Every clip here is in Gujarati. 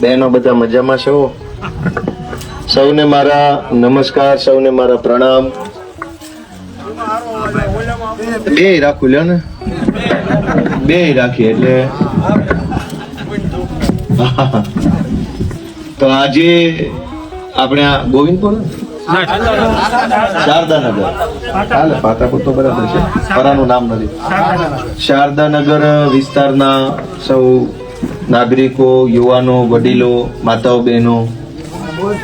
બહેનો બધા મજામાં છો? સૌને મારા નમસ્કાર, સૌને મારા પ્રણામ. બે રાખું, લ્યો ને. બે રાખી એટલે. તો આજે આપણે આ ગોવિંદપુર? શારદાનગર. હાલે, પાતાપુર તો બરાબર છે. પરાનું નામ નથી. શારદાનગર વિસ્તારના સૌ નાગરિકો, યુવાનો, વડીલો, માતાઓ, બહેનો,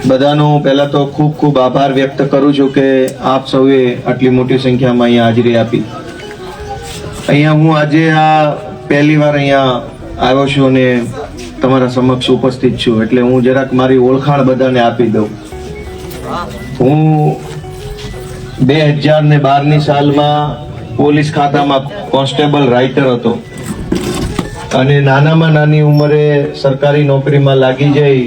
બધાનો પહેલાં તો ખૂબ ખૂબ આભાર વ્યક્ત કરું છું કે આપ સૌએ આટલી મોટી સંખ્યામાં અહીંયા હાજરી આપી. અહીંયા હું આજે આ પહેલી વાર અહીંયા આવ્યો છું અને તમારા સમક્ષ ઉપસ્થિત છું, એટલે હું જરાક મારી ઓળખાણ બધાને આપી દઉં. હું બે હજાર ને બારની સાલમાં પોલીસ ખાતામાં કોન્સ્ટેબલ રાઇટર હતો. અને નાનામાં નાની ઉંમરે સરકારી નોકરીમાં લાગી જઈ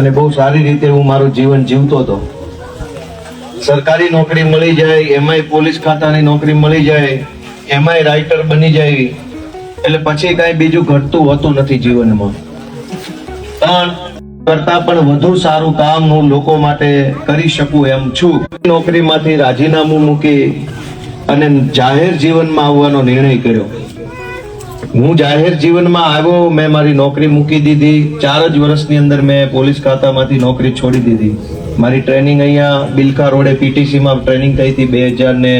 અને બહુ સારી રીતે હું મારું જીવન જીવતો હતો. સરકારી નોકરી મળી જાય એમાંય પોલીસ ખાતાની નોકરી મળી જાય એમાંય રાઇટર બની જાય, એટલે પછી કાંઈ બીજું ઘટતું હોતું નથી જીવનમાં. પણ કરતા પણ વધુ સારું કામ હું લોકો માટે કરી શકું એમ છું. નોકરીમાંથી રાજીનામું મૂકી અને જાહેર જીવનમાં આવવાનો નિર્ણય કર્યો. હું જાહેર જીવનમાં આવ્યો, મેં મારી નોકરી મૂકી દીધી. ચાર જ વર્ષની અંદર મેં પોલીસ ખાતામાંથી નોકરી છોડી દીધી. મારી ટ્રેનિંગ અહીંયા બિલકા રોડે પીટીસીમાં ટ્રેનિંગ થઈ હતી બે હજાર ને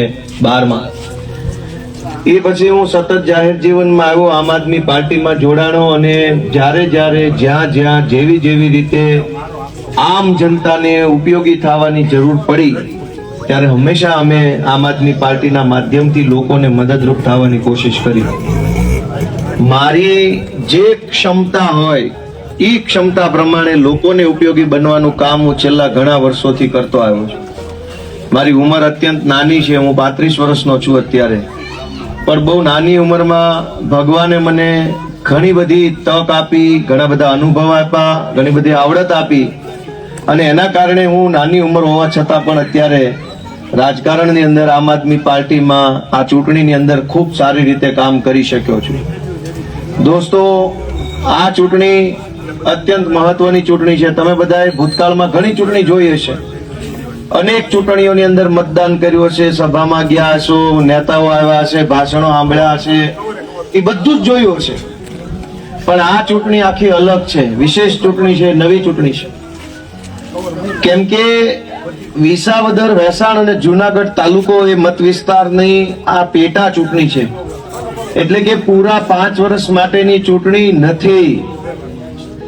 બારમાં. એ પછી હું સતત જાહેર જીવનમાં આવ્યો, આમ આદમી પાર્ટીમાં જોડાણો અને જ્યારે જ્યારે જ્યાં જ્યાં જેવી જેવી રીતે આમ જનતાને ઉપયોગી થવાની જરૂર પડી, ત્યારે હંમેશા અમે આમ આદમી પાર્ટીના માધ્યમથી લોકોને મદદરૂપ થવાની કોશિશ કરી. મારી જે ક્ષમતા હોય એ ક્ષમતા પ્રમાણે લોકોને ઉપયોગી બનવાનું કામ હું છેલ્લા ઘણા વર્ષોથી કરતો આવ્યો છું. મારી ઉંમર અત્યંત નાની છે, હું પાંત્રીસ વર્ષનો છું અત્યારે. પણ બહુ નાની ઉંમરમાં ભગવાને મને ઘણી બધી તક આપી, ઘણા બધા અનુભવ આપ્યા, ઘણી બધી આવડત આપી. અને એના કારણે હું નાની ઉંમર હોવા છતાં પણ અત્યારે રાજકારણની અંદર આમ આદમી પાર્ટીમાં આ ચૂંટણીની અંદર ખૂબ સારી રીતે કામ કરી શક્યો છું. દોસ્તો, આ ચૂંટણી અત્યંત મહત્વની ચૂંટણી છે. તમે બધાએ ભૂતકાળમાં ઘણી ચૂંટણી જોઈ હશે. અનેક ચૂંટણીઓની અંદર મતદાન કર્યું હશે, સભામાં ગયા હશો, નેતાઓ આવ્યા હશે, ભાષણો સાંભળ્યા હશે. એ બધું જ જોયું હશે. પણ આ ચૂંટણી આખી અલગ છે. વિશેષ ચૂંટણી છે, નવી ચૂંટણી છે. કેમ કે વિસાવદર વહેસાણ અને જુનાગઢ તાલુકો એ મત વિસ્તારની આ પેટા ચૂંટણી છે. એટલે કે પૂરા પાંચ વર્ષ માટેની ચૂંટણી નથી.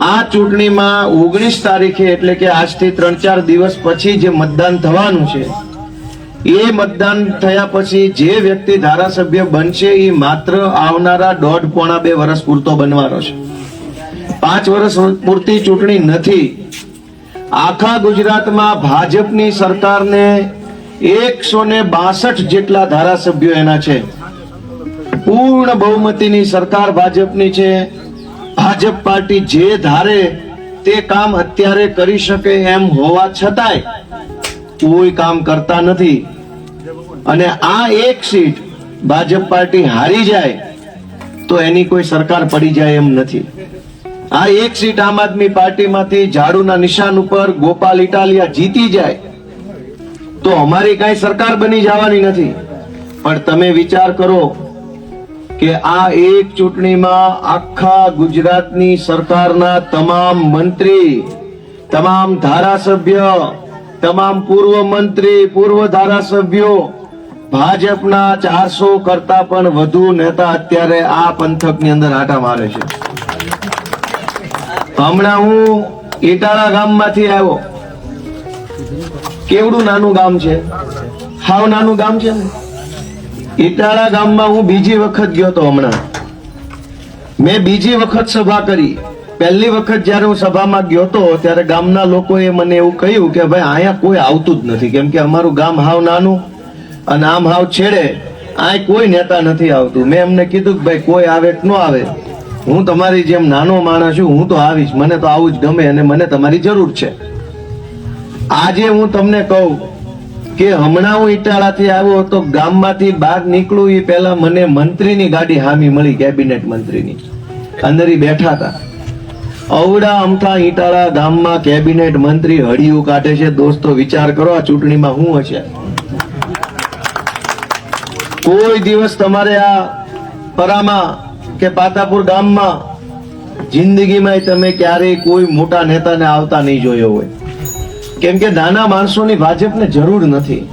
આ ચૂંટણીમાં ઓગણીસ તારીખે એટલે કે આજથી ત્રણ ચાર દિવસ પછી જે મતદાન થવાનું છે, એ મતદાન થયા પછી જે વ્યક્તિ ધારાસભ્ય બનશે એ માત્ર આવનારા દોઢ પોણા બે વર્ષ પૂરતો બનવાનો છે. પાંચ વર્ષ પૂરતી ચૂંટણી નથી. આખા ગુજરાતમાં ભાજપની સરકારને એકસો ને બાસઠ જેટલા ધારાસભ્યો એના છે. પૂર્ણ બહુમતીની સરકાર ભાજપની છે. ભાજપ પાર્ટી જે ધારે તે કામ અત્યારે કરી શકે એમ હોવા છતાંય કોઈ કામ કરતા નથી. અને આ એક સીટ ભાજપ પાર્ટી હારી જાય તો એની કોઈ સરકાર પડી જાય એમ નથી. આ એક સીટ આમ આદમી પાર્ટીમાંથી ઝાડુના નિશાન ઉપર ગોપાલ ઇટાલિયા જીતી જાય તો અમારી કાંઈ સરકાર બની જવાની નથી. પણ તમે વિચાર કરો કે આ એક ચૂંટણીમાં આખા ગુજરાતની સરકારના તમામ મંત્રી, તમામ ધારાસભ્ય, તમામ પૂર્વ મંત્રી, પૂર્વ ધારાસભ્યો, ભાજપના ચારસો કરતા પણ વધુ નેતા અત્યારે આ પંથકની અંદર આટા મારે છે. હમણાં હું ઇટાળા ગામમાંથી આવ્યો. કેવડું નાનું ગામ છે? હાવ નાનું ગામ છે ને? ઇટાળા ગામમાં હું બીજી વખત ગયો તો હમણાં. મેં બીજી વખત સભા કરી. પહેલી વખત જ્યારે હું સભામાં ગયો તો ત્યારે ગામના લોકોએ મને એવું કહ્યું કે ભાઈ, અહીંયા કોઈ આવતું જ નથી. કેમ કે અમારું ગામ હાવ નાનું અને આમ હાવ છેડે. આ કોઈ નેતા નથી આવતું. મેં એમને કીધું કે ભાઈ, કોઈ આવે કે ન આવે. હું તમારી જેમ નાનો માણસ છું, હું તો આવીશ. મને તો આવું જ ગમે અને મને તમારી જરૂર છે. આજે હું તમને કહું કે હમણાં હું ઇટાળાથી આવ્યો તો ગામમાંથી બહાર નીકળું એ પહેલા મને મંત્રીની ગાડી હામી મળી, કેબિનેટ મંત્રીની. અંદર બેઠા હતા. અવડા અમથા ઈટાળા ગામમાં કેબિનેટ મંત્રી હડિયું કાઢે છે. દોસ્તો, વિચાર કરો, આ ચૂંટણીમાં શું હશે? કોઈ દિવસ તમારે આ પરામાં કે પાતાપુર ગામમાં જિંદગીમાં તમે ક્યારેય કોઈ મોટા નેતાને આવતા નહીં જોયો હોય. કેમ કે નાના માણસોની ભાજપને જરૂર નથી.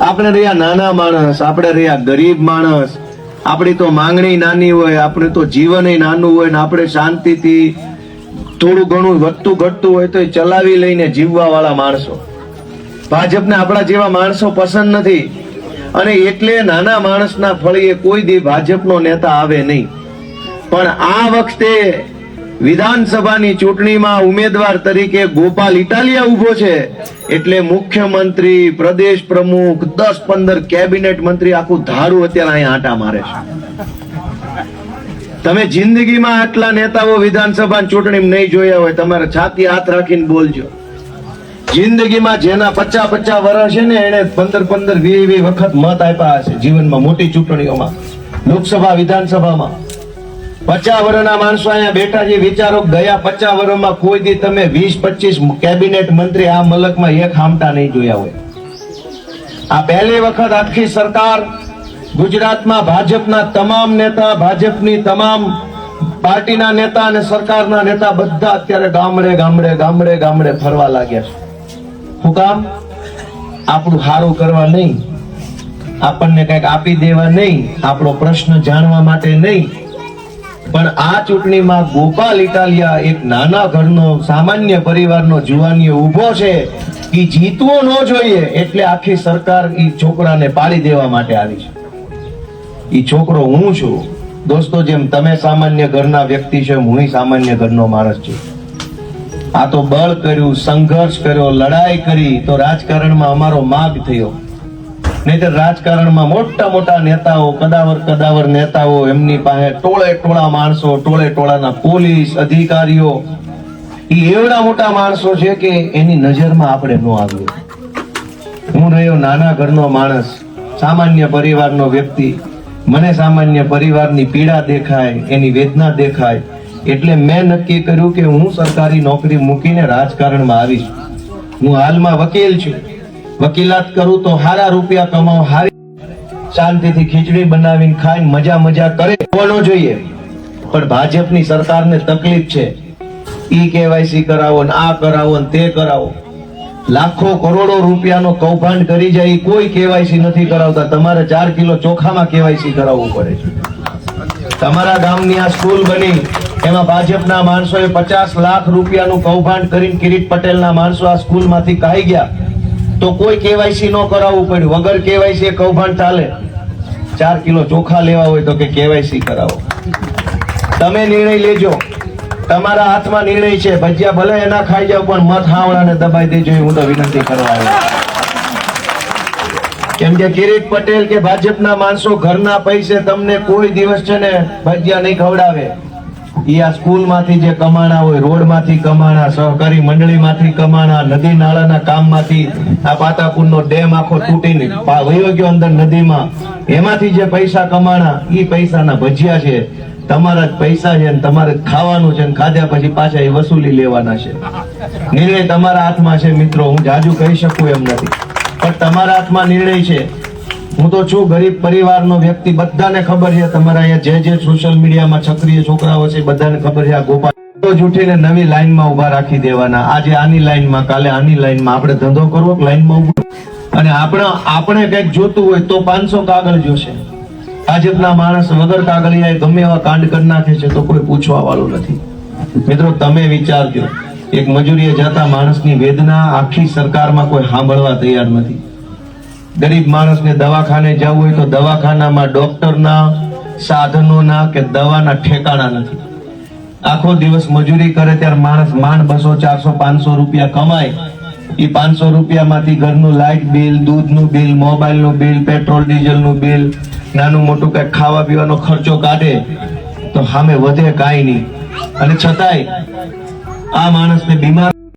આપણે રહ્યા નાના માણસ, આપણે રહ્યા ગરીબ માણસ. આપણી તો માંગણી નાની હોય, આપણે તો જીવન નાનું હોય ને આપણે શાંતિથી થોડું ઘણું વધતું ઘટતું હોય તો એ ચલાવી લઈને જીવવા વાળા માણસો. ભાજપને આપણા જેવા માણસો પસંદ નથી. અને એટલે નાના માણસના ફળીએ કોઈ દી ભાજપનો નેતા આવે નહીં. પણ આ વખતે વિધાનસભાની ચૂંટણીમાં ઉમેદવાર તરીકે ગોપાલ ઇટાલિયા ઊભો છે. એટલે મુખ્યમંત્રી, પ્રદેશ પ્રમુખ, દસ પંદર કેબિનેટ મંત્રી આખું ધારું અત્યારે અહીંયા આટા મારે છે. તમે જિંદગીમાં આટલા નેતાઓ વિધાનસભાની ચૂંટણી નહીં જોયા હોય, તમારે છાતી હાથ રાખીને બોલજો. જિંદગીમાં જેના પચાસ પચાસ વર્ષ છે ને એને પંદર પંદર વીસ વીસ વખત મત આપ્યા હશે જીવનમાં મોટી ચૂંટણીઓમાં. લોકસભા, વિધાનસભામાં. પચાસ માણસો અહીંયા બેઠા છે. વિચારો ગયા પચાસ કોઈ દી તમે વીસ, પચીસ કેબિનેટ મંત્રી આ મલકમાં એક હામટા નહીં જોયા હોય. આ પહેલી વખત આખી સરકાર ગુજરાતમાં ભાજપના તમામ નેતા, ભાજપની તમામ પાર્ટીના નેતા અને સરકારના નેતા બધા અત્યારે ગામડે ગામડે ગામડે ગામડે ફરવા લાગ્યા છે. શું કામ? આપણું સારું કરવા નહીં. આપણને કંઈક આપી દેવા નહીં. આપણો પ્રશ્ન જાણવા માટે નહીં. પણ આ ચૂંટણીમાં ગોપાલ ઇટાલિયા એક નાના ઘરનો, સામાન્ય પરિવારનો જુવાનીઓ ઊભો છે એ જીતવો ન જોઈએ એટલે આખી સરકાર એ છોકરાને પાડી દેવા માટે આવી છે. એ છોકરો હું છું. દોસ્તો, જેમ તમે સામાન્ય ઘરના વ્યક્તિ છો હું સામાન્ય ઘરનો માણસ છું. આ તો બળ કર્યું, સંઘર્ષ કર્યો, લડાઈ કરી, તો રાજકારણમાં અમારો માગ થયો. નહીતર રાજકારણમાં મોટા મોટા નેતાઓ, કદાવર કદાવર નેતાઓ, એમની પાસે ટોળે ટોળા માણસો, ટોળે ટોળાના પોલીસ અધિકારીઓ. એ એવડા મોટા માણસો છે કે એની નજરમાં આપણે ન આવ્યું હું રહ્યો નાના ઘરનો માણસ, સામાન્ય પરિવારનો વ્યક્તિ. મને સામાન્ય પરિવારની પીડા દેખાય, એની વેદના દેખાય. એટલે મેં નક્કી કર્યું કે હું સરકારી નોકરી મૂકીને રાજકારણમાં આવીશ. હું હાલમાં વકીલ છું. વકીલાત કરું તો હારા રૂપિયા કમાવ, હારી શાંતિથી ખીચડી બનાવીને ખાઈને મજા મજા કરે. હોવાનો જોઈએ. પણ ભાજપની સરકારને તકલીફ છે. ઈ કેવાયસી કરાવો ને આ કરાવો ને તે કરાવો. લાખો કરોડો રૂપિયાનો કૌભાંડ કરી જાય કોઈ કેવાયસી નથી કરાવતા. તમારે ચાર કિલો ચોખામાં કેવાયસી કરાવવું પડે છે. તમારા ગામની આ સ્કૂલ બની, એમાં ભાજપના માણસોએ પચાસ લાખ રૂપિયાનું કૌભાંડ કરીને કિરીટ પટેલના માણસો આ સ્કૂલમાંથી કાઢી ગયા. તો કોઈ કેવાયસી ન કરાવવું પડ્યું. વગર કેવાયસી કૌભાંડ ચાલે. ચાર કિલો ચોખા લેવા હોય તો કે કેવાયસી કરાવો. તમે નિર્ણય લેજો. તમારા હાથમાં નિર્ણય છે. ભજીયા ભલે એના ખાઈ જાવ પણ મત હાવડાને દબાઈ દેજો હું તો વિનંતી કરવા આવ્યો કેમ કે કિરીટ પટેલ કે ભાજપના માણસો ઘરના પૈસે તમને કોઈ દિવસ છે ને ભજીયા નહીં ખવડાવે. ઈ આ સ્કૂલમાંથી જે કમાણા હોય, રોડમાંથી કમાણા, સહકારી મંડળીમાંથી કમાણા, નદી નાળાના કામમાંથી આ પાતાપુરનો ડેમ આખો તૂટીને વયો ગયો અંદર નદીમાં. એમાંથી જે પૈસા કમાણા એ પૈસાના ભજીયા છે. તમારા જ પૈસા છે ને તમારે ખાવાનું છે ને ખાધ્યા પછી પાછા એ વસૂલી લેવાના છે. નિર્ણય તમારા હાથમાં છે મિત્રો, હું જાજુ કહી શકું એમ નથી. પણ તમારા હાથમાં નિર્ણય છે. હું તો છું ગરીબ પરિવારનો વ્યક્તિ, બધાને ખબર છે તમારા અહીંયા જે જે સોશિયલ મીડિયામાં સક્રિય છોકરાઓ છે, બધાને ખબર છે આ ગોપાલ. જૂઠીને નવી લાઈનમાં ઊભા રાખી દેવાના. આજે આની લાઈનમાં કાલે આની લાઈનમાં આપણે ધંધો કરવો લાઈનમાં ઊભું અને આપણે આપણે કંઈક જોતું હોય તો પાંચસો કાગળ જોશે. ભાજપના માણસ વગર કાગળિયા ગમે એવા કાંડ કરી નાખે છે તો કોઈ પૂછવા વાળું નથી. મિત્રો, તમે વિચારજો. એક મજૂરીએ જતા માણસની વેદના આખી સરકારમાં કોઈ સાંભળવા તૈયાર નથી. ગરીબ માણસને દવાખાને જવું હોય તો દવાખાનામાં ડોક્ટરના સાધનોના કે દવાના ઠેકાણા નથી. આખો દિવસ મજૂરી કરે ત્યારે માણસ માંડ બસો, ચારસો, પાંચસો રૂપિયા કમાય. એ પાંચસો રૂપિયામાંથી ઘરનું લાઇટ બિલ, દૂધનું બિલ, મોબાઈલનું બિલ, પેટ્રોલ, ડીઝલનું બિલ, નાનું મોટું કંઈક ખાવા પીવાનો ખર્ચો કાઢે તો સામે વધે કાંઈ નહીં. અને છતાંય આ માણસને બીમાર